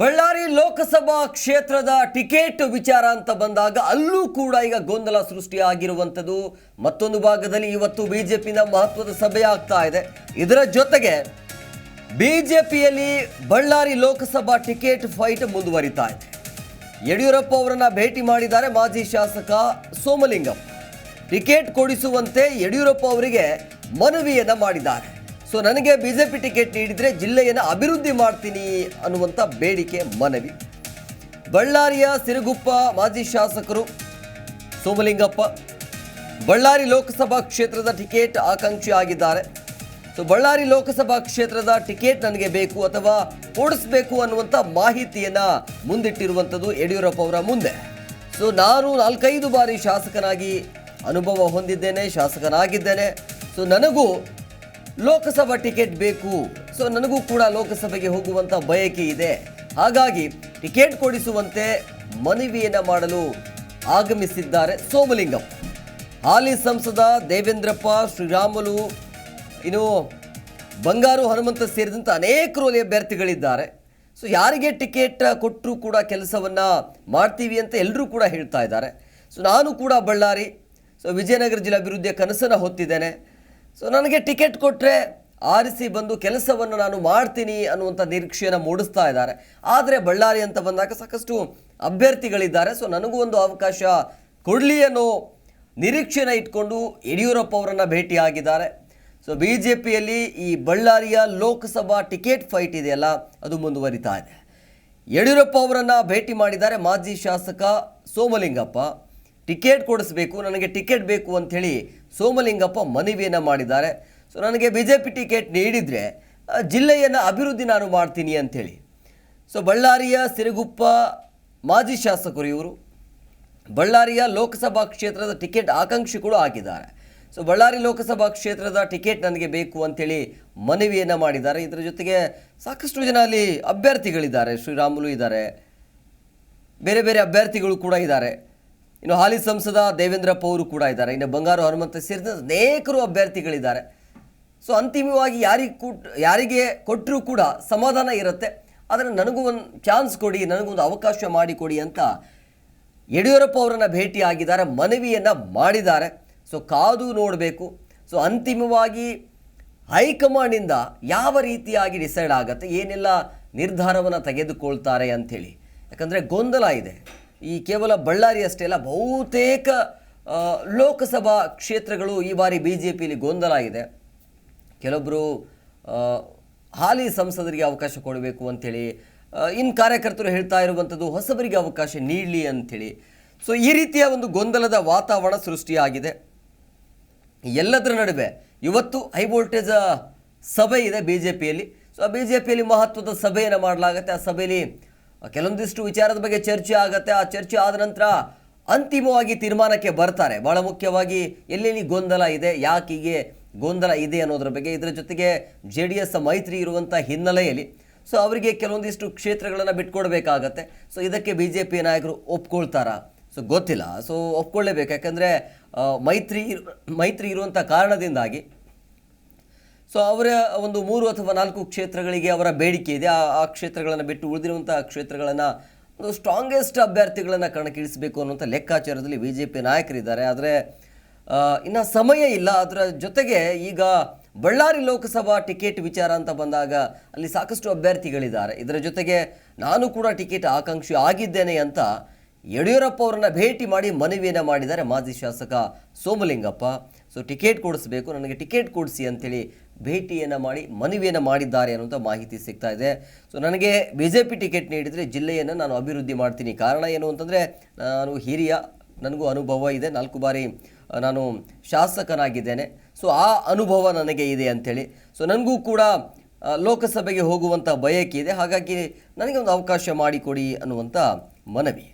ಬಳ್ಳಾರಿ ಲೋಕಸಭಾ ಕ್ಷೇತ್ರದ ಟಿಕೆಟ್ ವಿಚಾರ ಅಂತ ಬಂದಾಗ ಅಲ್ಲೂ ಕೂಡ ಈಗ ಗೊಂದಲ ಸೃಷ್ಟಿಯಾಗಿರುವಂಥದ್ದು. ಮತ್ತೊಂದು ಭಾಗದಲ್ಲಿ ಇವತ್ತು ಬಿಜೆಪಿನ ಮಹತ್ವದ ಸಭೆ ಆಗ್ತಾ ಇದೆ. ಇದರ ಜೊತೆಗೆ ಬಿಜೆಪಿಯಲ್ಲಿ ಬಳ್ಳಾರಿ ಲೋಕಸಭಾ ಟಿಕೆಟ್ ಫೈಟ್ ಮುಂದುವರಿತಾ ಇದೆ. ಯಡಿಯೂರಪ್ಪ ಅವರನ್ನು ಭೇಟಿ ಮಾಡಿದ್ದಾರೆ ಮಾಜಿ ಶಾಸಕ ಸೋಮಲಿಂಗಂ. ಟಿಕೆಟ್ ಕೊಡಿಸುವಂತೆ ಯಡಿಯೂರಪ್ಪ ಅವರಿಗೆ ಮನವಿಯನ್ನು ಮಾಡಿದ್ದಾರೆ. ಸೊ ನನಗೆ ಬಿ ಜೆ ಪಿ ಟಿಕೆಟ್ ನೀಡಿದರೆ ಜಿಲ್ಲೆಯನ್ನು ಅಭಿವೃದ್ಧಿ ಮಾಡ್ತೀನಿ ಅನ್ನುವಂಥ ಬೇಡಿಕೆ ಮನವಿ. ಬಳ್ಳಾರಿಯ ಸಿರುಗುಪ್ಪ ಮಾಜಿ ಶಾಸಕರು ಸೋಮಲಿಂಗಪ್ಪ, ಬಳ್ಳಾರಿ ಲೋಕಸಭಾ ಕ್ಷೇತ್ರದ ಟಿಕೆಟ್ ಆಕಾಂಕ್ಷಿ ಆಗಿದ್ದಾರೆ. ಸೊ ಬಳ್ಳಾರಿ ಲೋಕಸಭಾ ಕ್ಷೇತ್ರದ ಟಿಕೆಟ್ ನನಗೆ ಬೇಕು ಅಥವಾ ಓಡಿಸ್ಬೇಕು ಅನ್ನುವಂಥ ಮಾಹಿತಿಯನ್ನು ಮುಂದಿಟ್ಟಿರುವಂಥದ್ದು ಯಡಿಯೂರಪ್ಪ ಅವರ ಮುಂದೆ. ಸೊ ನಾನು ನಾಲ್ಕೈದು ಬಾರಿ ಶಾಸಕನಾಗಿ ಅನುಭವ ಹೊಂದಿದ್ದೇನೆ, ಶಾಸಕನಾಗಿದ್ದೇನೆ. ಸೊ ನನಗೂ ಲೋಕಸಭಾ ಟಿಕೆಟ್ ಬೇಕು. ಸೊ ನನಗೂ ಕೂಡ ಲೋಕಸಭೆಗೆ ಹೋಗುವಂಥ ಬಯಕೆ ಇದೆ. ಹಾಗಾಗಿ ಟಿಕೆಟ್ ಕೊಡಿಸುವಂತೆ ಮನವಿಯನ್ನು ಮಾಡಲು ಆಗಮಿಸಿದ್ದಾರೆ ಸೋಮಲಿಂಗಂ. ಹಾಲಿ ಸಂಸದ ದೇವೇಂದ್ರಪ್ಪ, ಶ್ರೀರಾಮುಲು, ಇನ್ನು ಬಂಗಾರು, ಹನುಮಂತ ಸೇರಿದಂತೆ ಅನೇಕರು ಅಭ್ಯರ್ಥಿಗಳಿದ್ದಾರೆ. ಸೊ ಯಾರಿಗೆ ಟಿಕೆಟ್ ಕೊಟ್ಟರೂ ಕೂಡ ಕೆಲಸವನ್ನು ಮಾಡ್ತೀವಿ ಅಂತ ಎಲ್ಲರೂ ಕೂಡ ಹೇಳ್ತಾ ಇದ್ದಾರೆ. ಸೊ ನಾನು ಕೂಡ ಬಳ್ಳಾರಿ, ಸೊ ವಿಜಯನಗರ ಜಿಲ್ಲಾ ಅಭಿವೃದ್ಧಿಯ ಕನಸನ್ನು ಹೊತ್ತಿದ್ದೇನೆ. ಸೊ ನನಗೆ ಟಿಕೆಟ್ ಕೊಟ್ಟರೆ ಆರಿಸಿ ಬಂದು ಕೆಲಸವನ್ನು ನಾನು ಮಾಡ್ತೀನಿ ಅನ್ನುವಂಥ ನಿರೀಕ್ಷೆಯನ್ನು ಮೂಡಿಸ್ತಾ ಇದ್ದಾರೆ. ಆದರೆ ಬಳ್ಳಾರಿ ಅಂತ ಬಂದಾಗ ಸಾಕಷ್ಟು ಅಭ್ಯರ್ಥಿಗಳಿದ್ದಾರೆ. ಸೊ ನನಗೂ ಒಂದು ಅವಕಾಶ ಕೊಡಲಿ ಅನ್ನೋ ನಿರೀಕ್ಷೆನ ಇಟ್ಕೊಂಡು ಯಡಿಯೂರಪ್ಪ ಅವರನ್ನು ಭೇಟಿಯಾಗಿದ್ದಾರೆ. ಸೊ ಬಿ ಜೆ ಪಿಯಲ್ಲಿ ಈ ಬಳ್ಳಾರಿಯ ಲೋಕಸಭಾ ಟಿಕೆಟ್ ಫೈಟ್ ಇದೆಯಲ್ಲ, ಅದು ಮುಂದುವರಿತಾ ಇದೆ. ಯಡಿಯೂರಪ್ಪ ಅವರನ್ನು ಭೇಟಿ ಮಾಡಿದ್ದಾರೆ ಮಾಜಿ ಶಾಸಕ ಸೋಮಲಿಂಗಪ್ಪ. ಟಿಕೆಟ್ ಕೊಡಿಸ್ಬೇಕು, ನನಗೆ ಟಿಕೆಟ್ ಬೇಕು ಅಂಥೇಳಿ ಸೋಮಲಿಂಗಪ್ಪ ಮನವಿಯನ್ನು ಮಾಡಿದ್ದಾರೆ. ಸೊ ನನಗೆ ಬಿ ಜೆ ಪಿ ಟಿಕೆಟ್ ನೀಡಿದರೆ ಜಿಲ್ಲೆಯನ್ನು ಅಭಿವೃದ್ಧಿ ನಾನು ಮಾಡ್ತೀನಿ ಅಂಥೇಳಿ. ಸೊ ಬಳ್ಳಾರಿಯ ಸಿರುಗುಪ್ಪ ಮಾಜಿ ಶಾಸಕರು ಇವರು, ಬಳ್ಳಾರಿಯ ಲೋಕಸಭಾ ಕ್ಷೇತ್ರದ ಟಿಕೆಟ್ ಆಕಾಂಕ್ಷಿ ಕೂಡ ಆಗಿದ್ದಾರೆ ಸೊ ಬಳ್ಳಾರಿ ಲೋಕಸಭಾ ಕ್ಷೇತ್ರದ ಟಿಕೆಟ್ ನನಗೆ ಬೇಕು ಅಂಥೇಳಿ ಮನವಿಯನ್ನು ಮಾಡಿದ್ದಾರೆ. ಇದರ ಜೊತೆಗೆ ಸಾಕಷ್ಟು ಜನ ಅಲ್ಲಿ ಅಭ್ಯರ್ಥಿಗಳಿದ್ದಾರೆ, ಶ್ರೀರಾಮುಲು ಇದ್ದಾರೆ, ಬೇರೆ ಬೇರೆ ಅಭ್ಯರ್ಥಿಗಳು ಕೂಡ ಇದ್ದಾರೆ. ಇನ್ನು ಹಾಲಿ ಸಂಸದ ದೇವೇಂದ್ರಪ್ಪ ಅವರು ಕೂಡ ಇದ್ದಾರೆ. ಇನ್ನು ಬಂಗಾರು ಹನುಮಂತ ಸೇರಿದಂತೆ ಅನೇಕರು ಅಭ್ಯರ್ಥಿಗಳಿದ್ದಾರೆ. ಸೊ ಅಂತಿಮವಾಗಿ ಯಾರಿಗೆ ಕೊಟ್, ಯಾರಿಗೆ ಕೊಟ್ಟರೂ ಕೂಡ ಸಮಾಧಾನ ಇರುತ್ತೆ. ಆದರೆ ನನಗೂ ಒಂದು ಚಾನ್ಸ್ ಕೊಡಿ, ನನಗೊಂದು ಅವಕಾಶ ಮಾಡಿಕೊಡಿ ಅಂತ ಯಡಿಯೂರಪ್ಪ ಅವರನ್ನು ಭೇಟಿಯಾಗಿದ್ದಾರೆ, ಮನವಿಯನ್ನು ಮಾಡಿದ್ದಾರೆ. ಸೊ ಕಾದು ನೋಡಬೇಕು. ಸೊ ಅಂತಿಮವಾಗಿ ಹೈಕಮಾಂಡಿಂದ ಯಾವ ರೀತಿಯಾಗಿ ಡಿಸೈಡ್ ಆಗುತ್ತೆ, ಏನೆಲ್ಲ ನಿರ್ಧಾರವನ್ನು ತೆಗೆದುಕೊಳ್ತಾರೆ ಅಂಥೇಳಿ. ಯಾಕಂದರೆ ಗೊಂದಲ ಇದೆ. ಈ ಕೇವಲ ಬಳ್ಳಾರಿ ಅಷ್ಟೇ ಅಲ್ಲ, ಬಹುತೇಕ ಲೋಕಸಭಾ ಕ್ಷೇತ್ರಗಳು ಈ ಬಾರಿ ಬಿ ಜೆ ಪಿಯಲ್ಲಿ ಗೊಂದಲ ಆಗಿದೆ. ಕೆಲವೊಬ್ಬರು ಹಾಲಿ ಸಂಸದರಿಗೆ ಅವಕಾಶ ಕೊಡಬೇಕು ಅಂಥೇಳಿ ಇನ್ನು ಕಾರ್ಯಕರ್ತರು ಹೇಳ್ತಾ ಇರುವಂಥದ್ದು ಹೊಸಬರಿಗೆ ಅವಕಾಶ ನೀಡಲಿ ಅಂಥೇಳಿ. ಸೊ ಈ ರೀತಿಯ ಒಂದು ಗೊಂದಲದ ವಾತಾವರಣ ಸೃಷ್ಟಿಯಾಗಿದೆ. ಎಲ್ಲದರ ನಡುವೆ ಇವತ್ತು ಹೈ ವೋಲ್ಟೇಜ್ ಸಭೆ ಇದೆ ಬಿ ಜೆ ಪಿಯಲ್ಲಿ ಸೊ ಬಿ ಜೆ ಪಿಯಲ್ಲಿ ಮಹತ್ವದ ಸಭೆಯನ್ನು ಮಾಡಲಾಗುತ್ತೆ. ಆ ಸಭೆಯಲ್ಲಿ ಕೆಲವೊಂದಿಷ್ಟು ವಿಚಾರದ ಬಗ್ಗೆ ಚರ್ಚೆ ಆಗುತ್ತೆ. ಆ ಚರ್ಚೆ ಆದ ನಂತರ ಅಂತಿಮವಾಗಿ ತೀರ್ಮಾನಕ್ಕೆ ಬರ್ತಾರೆ. ಭಾಳ ಮುಖ್ಯವಾಗಿ ಎಲ್ಲೆಲ್ಲಿ ಗೊಂದಲ ಇದೆ, ಯಾಕೀಗೆ ಗೊಂದಲ ಇದೆ ಅನ್ನೋದ್ರ ಬಗ್ಗೆ. ಇದರ ಜೊತೆಗೆ ಜೆ ಡಿ ಎಸ್ ಮೈತ್ರಿ ಇರುವಂಥ ಹಿನ್ನೆಲೆಯಲ್ಲಿ ಸೊ ಅವರಿಗೆ ಕೆಲವೊಂದಿಷ್ಟು ಕ್ಷೇತ್ರಗಳನ್ನು ಬಿಟ್ಕೊಡ್ಬೇಕಾಗತ್ತೆ. ಸೊ ಇದಕ್ಕೆ ಬಿ ಜೆ ಪಿ ನಾಯಕರು ಒಪ್ಕೊಳ್ತಾರಾ. ಸೊ ಗೊತ್ತಿಲ್ಲ. ಸೊ ಒಪ್ಕೊಳ್ಳೇಬೇಕು ಯಾಕಂದರೆ ಮೈತ್ರಿ ಮೈತ್ರಿ ಇರುವಂಥ ಕಾರಣದಿಂದಾಗಿ ಸೊ ಅವರ ಒಂದು ಮೂರು ಅಥವಾ ನಾಲ್ಕು ಕ್ಷೇತ್ರಗಳಿಗೆ ಅವರ ಬೇಡಿಕೆ ಇದೆ. ಆ ಆ ಕ್ಷೇತ್ರಗಳನ್ನು ಬಿಟ್ಟು ಉಳಿದಿರುವಂಥ ಕ್ಷೇತ್ರಗಳನ್ನು ಒಂದು ಸ್ಟ್ರಾಂಗೆಸ್ಟ್ ಅಭ್ಯರ್ಥಿಗಳನ್ನು ಕಣಕ್ಕಿಳಿಸಬೇಕು ಅನ್ನುವಂಥ ಲೆಕ್ಕಾಚಾರದಲ್ಲಿ ಬಿ ಜೆ ಪಿ ನಾಯಕರಿದ್ದಾರೆ. ಆದರೆ ಇನ್ನು ಸಮಯ ಇಲ್ಲ. ಅದರ ಜೊತೆಗೆ ಈಗ ಬಳ್ಳಾರಿ ಲೋಕಸಭಾ ಟಿಕೆಟ್ ವಿಚಾರ ಅಂತ ಬಂದಾಗ ಅಲ್ಲಿ ಸಾಕಷ್ಟು ಅಭ್ಯರ್ಥಿಗಳಿದ್ದಾರೆ. ಇದರ ಜೊತೆಗೆ ನಾನು ಕೂಡ ಟಿಕೆಟ್ ಆಕಾಂಕ್ಷಿ ಆಗಿದ್ದೇನೆ ಅಂತ ಯಡಿಯೂರಪ್ಪ ಅವರನ್ನು ಭೇಟಿ ಮಾಡಿ ಮನವಿಯನ್ನು ಮಾಡಿದ್ದಾರೆ ಮಾಜಿ ಶಾಸಕ ಸೋಮಲಿಂಗಪ್ಪ. ಸೊ ಟಿಕೆಟ್ ಕೊಡಿಸ್ಬೇಕು. ನನಗೆ ಟಿಕೆಟ್ ಕೊಡಿಸಿ ಅಂತೇಳಿ ಭೇಟಿಯನ್ನು ಮಾಡಿ, ಮನವಿಯನ್ನು ಮಾಡಿದ್ದಾರೆ ಅನ್ನುವಂಥ ಮಾಹಿತಿ ಸಿಗ್ತಾ ಇದೆ. ಸೊ ನನಗೆ ಬಿ ಜೆ ಪಿ ಟಿಕೆಟ್ ನೀಡಿದರೆ ಜಿಲ್ಲೆಯನ್ನು ನಾನು ಅಭಿವೃದ್ಧಿ ಮಾಡ್ತೀನಿ. ಕಾರಣ ಏನು ಅಂತಂದರೆ, ನಾನು ಹಿರಿಯ, ನನಗೂ ಅನುಭವ ಇದೆ. ನಾಲ್ಕು ಬಾರಿ ನಾನು ಶಾಸಕನಾಗಿದ್ದೇನೆ. ಸೊ ಆ ಅನುಭವ ನನಗೆ ಇದೆ ಅಂಥೇಳಿ. ಸೊ ನನಗೂ ಕೂಡ ಲೋಕಸಭೆಗೆ ಹೋಗುವಂಥ ಬಯಕೆ ಇದೆ. ಹಾಗಾಗಿ ನನಗೆ ಒಂದು ಅವಕಾಶ ಮಾಡಿಕೊಡಿ ಅನ್ನುವಂಥ ಮನವಿ.